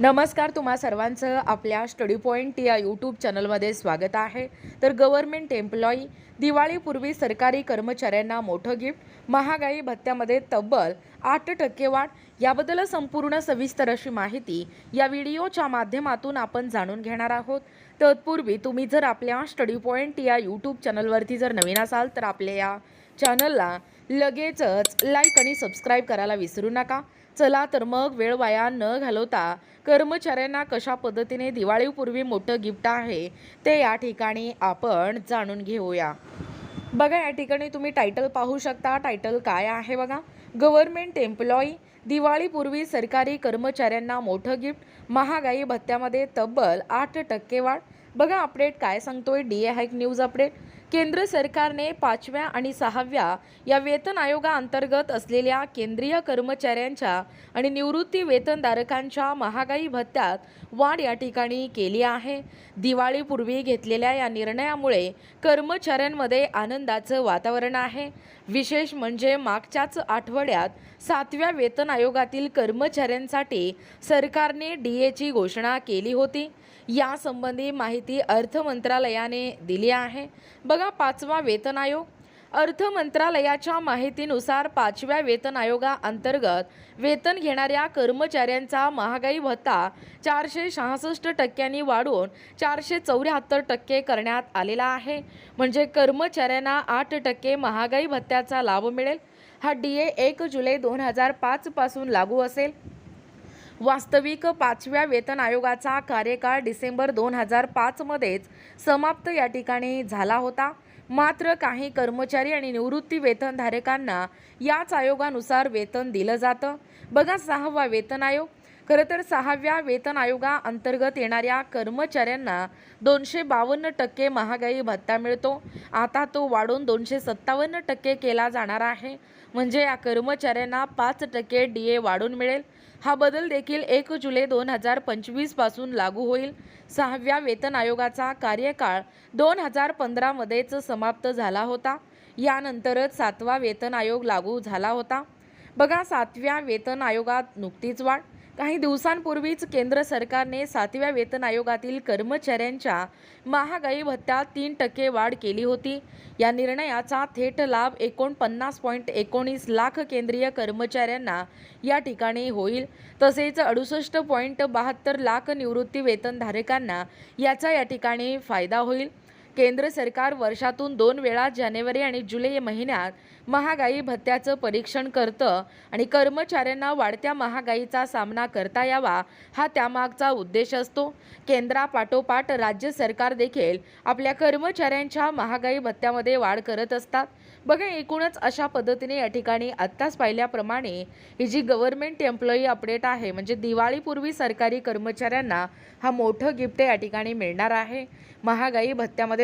नमस्कार तुम्हा सर्वांचं आपल्या स्टडी पॉईंट या यूट्यूब चॅनलमध्ये स्वागत आहे. तर गव्हर्नमेंट एम्प्लॉई दिवाळीपूर्वी सरकारी कर्मचाऱ्यांना मोठं गिफ्ट महागाई भत्त्यामध्ये तब्बल आठ टक्के वाढ याबद्दल संपूर्ण सविस्तर अशी माहिती या व्हिडिओच्या माध्यमातून आपण जाणून घेणार आहोत. तत्पूर्वी तुम्ही जर आपल्या स्टडी पॉईंट या यूट्यूब चॅनलवरती जर नवीन असाल तर आपल्या या चॅनलला लगेचच लाईक आणि सबस्क्राईब करायला विसरू नका. चला तर मग वेळ वाया न घालवता कर्मचाऱ्यांना कशा पद्धतीने दिवाळीपूर्वी मोठं गिफ्ट आहे ते या ठिकाणी आपण जाणून घेऊया. बघा या ठिकाणी तुम्ही टायटल पाहू शकता. टायटल काय आहे बघा? गव्हर्नमेंट एम्प्लॉई दिवाळीपूर्वी सरकारी कर्मचाऱ्यांना मोठं गिफ्ट महागाई भत्त्यामध्ये तब्बल आठ टक्के वाढ. बघा अपडेट काय सांगतोय? D A hike news update केंद्र सरकारने पाचव्या आणि सहाव्या या वेतन आयोगाअंतर्गत असलेल्या केंद्रीय कर्मचाऱ्यांच्या आणि निवृत्ती वेतनधारकांच्या महागाई भत्त्यात वाढ या ठिकाणी केली आहे. दिवाळीपूर्वी घेतलेल्या या निर्णयामुळे कर्मचाऱ्यांमध्ये आनंदाचं वातावरण आहे. विशेष म्हणजे मागच्याच आठवड्यात सातव्या वेतन आयोगातील कर्मचाऱ्यांसाठी सरकारने डी एची घोषणा केली होती. यासंबंधी माहिती अर्थ मंत्रालयाने दिली आहे. बघा पाचवा वेतन आयोग. अर्थ मंत्रालयाच्या माहितीनुसार पाचव्या वेतन आयोगाअंतर्गत वेतन घेणाऱ्या कर्मचाऱ्यांचा महागाई भत्ता चारशे सहासष्ट टक्क्यांनी वाढवून चारशे चौऱ्याहत्तर टक्के करण्यात आलेला आहे. म्हणजे कर्मचाऱ्यांना आठ टक्के महागाई भत्त्याचा लाभ मिळेल. हा डी ए एक जुलै दोन हजार पाचपासून लागू असेल. वास्तविक पाचव्या वेतन आयोगाचा कार्यकाळ डिसेंबर दोन हजार पाचमध्येच समाप्त या ठिकाणी झाला होता. मात्र काही कर्मचारी आणि निवृत्ती वेतनधारकांना याच आयोगानुसार वेतन दिलं जातं. बघा सहावा वेतन आयोग. खरं तर सहाव्या वेतन आयोगाअंतर्गत येणाऱ्या कर्मचाऱ्यांना दोनशे बावन्न टक्के महागाई भत्ता मिळतो. आता तो वाढून दोनशे सत्तावन्न टक्के केला जाणार आहे. म्हणजे या कर्मचाऱ्यांना पाच टक्के डी ए वाढून मिळेल. हा बदल देखील एक जुलै दोन हजार पंचवीसपासून लागू होईल. सहाव्या वेतन आयोगाचा कार्यकाळ दोन हजार पंधरामध्येच समाप्त झाला होता. यानंतरच सातवा वेतन आयोग लागू झाला होता. बघा सातव्या वेतन आयोगात नुकतीच वाढ. काही दिवसांपूर्वीच केंद्र सरकारने सातव्या वेतन आयोगातील कर्मचाऱ्यांच्या महागाई भत्त्यात तीन टक्के वाढ केली होती. या निर्णयाचा थेट लाभ एकोणपन्नास पॉईंट एकोणीस लाख केंद्रीय कर्मचाऱ्यांना या ठिकाणी होईल. तसेच अडुसष्ट पॉईंट बहात्तर लाख निवृत्ती वेतनधारकांना याचा या ठिकाणी फायदा होईल. केंद्र सरकार वर्षातून दोन वेळा जानेवारी आणि जुलै महिन्यात महागाई भत्त्याचं परीक्षण करतं आणि कर्मचाऱ्यांना वाढत्या महागाईचा सामना करता यावा हा त्यामागचा उद्देश असतो. केंद्रापाठोपाठ राज्य सरकार देखील आपल्या कर्मचाऱ्यांच्या महागाई भत्त्यामध्ये वाढ करत असतात. बघा एकूणच अशा पद्धतीने या ठिकाणी आत्ताच पाहिल्याप्रमाणे ही जी गव्हर्नमेंट एम्प्लॉई अपडेट आहे म्हणजे दिवाळीपूर्वी सरकारी कर्मचाऱ्यांना हा मोठं गिफ्ट या ठिकाणी मिळणार आहे. महागाई भत्त्यामध्ये